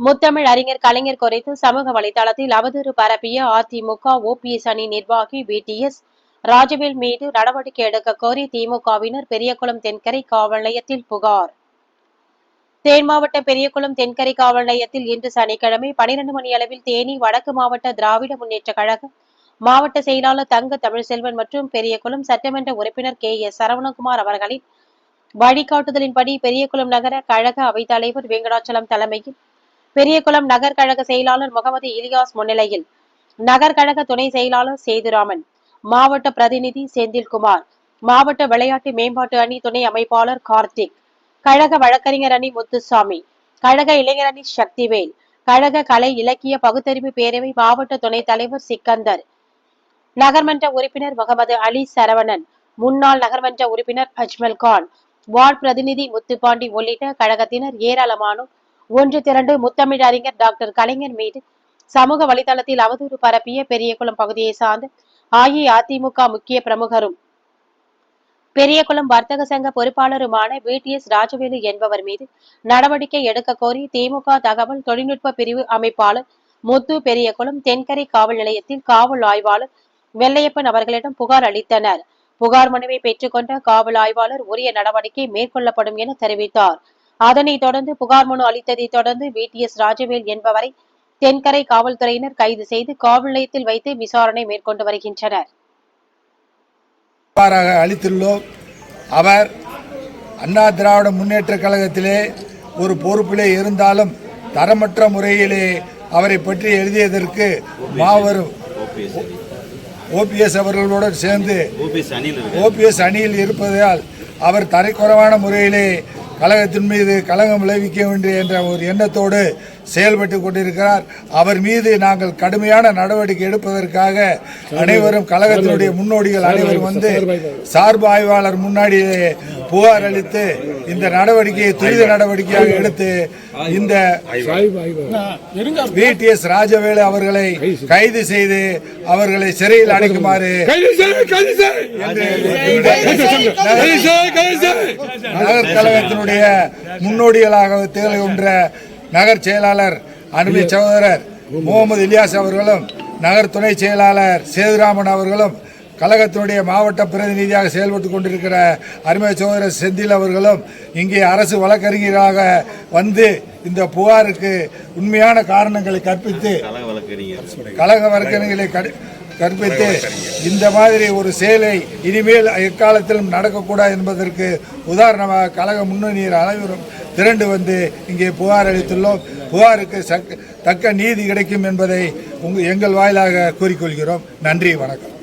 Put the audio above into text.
முத்தமிழ் அறிஞர் கலைஞர் குறித்து சமூக வலைதளத்தில் அவதூறு பரப்பிய அதிமுக ஓபிஎஸ் அணி நிர்வாகி பிடிஎஸ் ராஜவேல் மீது நடவடிக்கை எடுக்க கோரி திமுகவினர் பெரியகுளம் தென்கரை காவல் நிலையத்தில் புகார். தேன் மாவட்டம் பெரியகுளம் தென்கரை காவல் நிலையத்தில் இன்று சனிக்கிழமை பனிரெண்டு மணி அளவில் தேனி வடக்கு மாவட்ட திராவிட முன்னேற்ற கழக மாவட்ட செயலாளர் தங்க தமிழ்செல்வன் மற்றும் பெரியகுளம் சட்டமன்ற உறுப்பினர் கே. எஸ். சரவணகுமார் அவர்களின் வழிகாட்டுதலின்படி பெரியகுளம் நகர கழக அவைத்தலைவர் வெங்கடாச்சலம் தலைமையில் பெரியகுளம் நகர் கழக செயலாளர் முகமது இலியாஸ் முன்னிலையில் நகர் கழக துணை செயலாளர் சேதுராமன் மாவட்ட பிரதிநிதி செந்தில்குமார் மாவட்ட விளையாட்டு மேம்பாட்டு அணி துணை அமைப்பாளர் கார்த்திக் கழக வழக்கறிஞர் அணி முத்துசாமி கழக இளைஞர் அணி சக்திவேல் கழக கலை இலக்கிய பகுத்தறிவு பேரவை மாவட்ட துணைத் தலைவர் சிக்கந்தர் நகர்மன்ற உறுப்பினர் முகமது அலி சரவணன் முன்னாள் நகர்மன்ற உறுப்பினர் அஜ்மல் கான் வார்டு பிரதிநிதி முத்துப்பாண்டி உள்ளிட்ட கழகத்தினர் ஏராளமானோர் ஒன்று திரண்டு முத்தமிழ் அறிஞர் டாக்டர் கலைஞர் மீது சமூக வலைதளத்தில் அவதூறு பரப்பிய பெரியகுளம் பகுதியை சார்ந்த அஇஅதிமுக முக்கிய பிரமுகரும் பெரியகுளம் வர்த்தக சங்க பொறுப்பாளருமான வி. டி. எஸ். ராஜவேலு என்பவர் மீது நடவடிக்கை எடுக்க கோரி திமுக தகவல் தொழில்நுட்ப பிரிவு அமைப்பாளர் முத்து பெரியகுளம் தென்கரை காவல் நிலையத்தில் காவல் ஆய்வாளர் வெள்ளையப்பன் அவர்களிடம் புகார் அளித்தனர். புகார் மனுவை பெற்றுக்கொண்ட காவல் ஆய்வாளர் உரிய நடவடிக்கை மேற்கொள்ளப்படும் என தெரிவித்தார். அதனைத் தொடர்ந்து புகார் மனு அளித்ததைத் தொடர்ந்து பிடிஎஸ் ராஜவேல் என்பவரை தென்கரை காவல்துறையினர் கைது செய்து காவல் நிலையத்தில் வைத்து விசாரணை மேற்கொண்டு வருகின்றனர். அளித்துள்ளோம். அவர் அண்ணா திராவிட முன்னேற்ற கழகத்திலே ஒரு பொறுப்பிலே இருந்தாலும் தரமற்ற முறையிலே அவரை பற்றி எழுதியதற்கு மாபெரும் ஓபிஎஸ் அவர்களோடு சேர்ந்து ஓபிஎஸ் அணியில் இருக்கு ஓபிஎஸ் அணியில் இருப்பதால் அவர் தரைக்குறைவான முறையிலே கழகத்தின் மீது கலகம் விளைவிக்க வேண்டும் என்ற ஒரு எண்ணத்தோடு செயல்பட்டு கொண்டிருக்கிறார். அவர் மீது நாங்கள் கடுமையான நடவடிக்கை எடுப்பதற்காக அனைவரும் கழகத்தினுடைய முன்னோடிகள் அனைவரும் வந்து சார்பு ஆய்வாளர் முன்னாடியே புகார் அளித்து இந்த நடவடிக்கையை துரித நடவடிக்கையாக எடுத்து இந்த பிடிஎஸ் ராஜவேலு அவர்களை கைது செய்து அவர்களை சிறையில் அடைக்குமாறு நகர் கழகத்தினுடைய முன்னோடிகளாக திகழ்கின்ற நகர் செயலாளர் அன்பு சகோதரர் முகமது இலியாஸ் அவர்களும் நகர் துணை செயலாளர் சேதுராமன் அவர்களும் கழகத்தினுடைய மாவட்ட பிரதிநிதியாக செயல்பட்டு கொண்டிருக்கிற அருமை சகோதரர் செந்தில் அவர்களும் இங்கே அரசு வழக்கறிஞராக வந்து இந்த புகாருக்கு உண்மையான காரணங்களை கற்பித்து கழக வழக்கறிஞர். கழக வழக்கறிஞர்களை கற்பித்து இந்த மாதிரி ஒரு செயலை இனிமேல் எக்காலத்திலும் நடக்கக்கூடாது என்பதற்கு உதாரணமாக கழக முன்னணியர் அனைவரும் திரண்டு வந்து இங்கே புகார் அளித்துள்ளோம். புகாருக்கு தக்க நீதி கிடைக்கும் என்பதை உங்க எங்கள் வாயிலாக கூறிக்கொள்கிறோம். நன்றி வணக்கம்.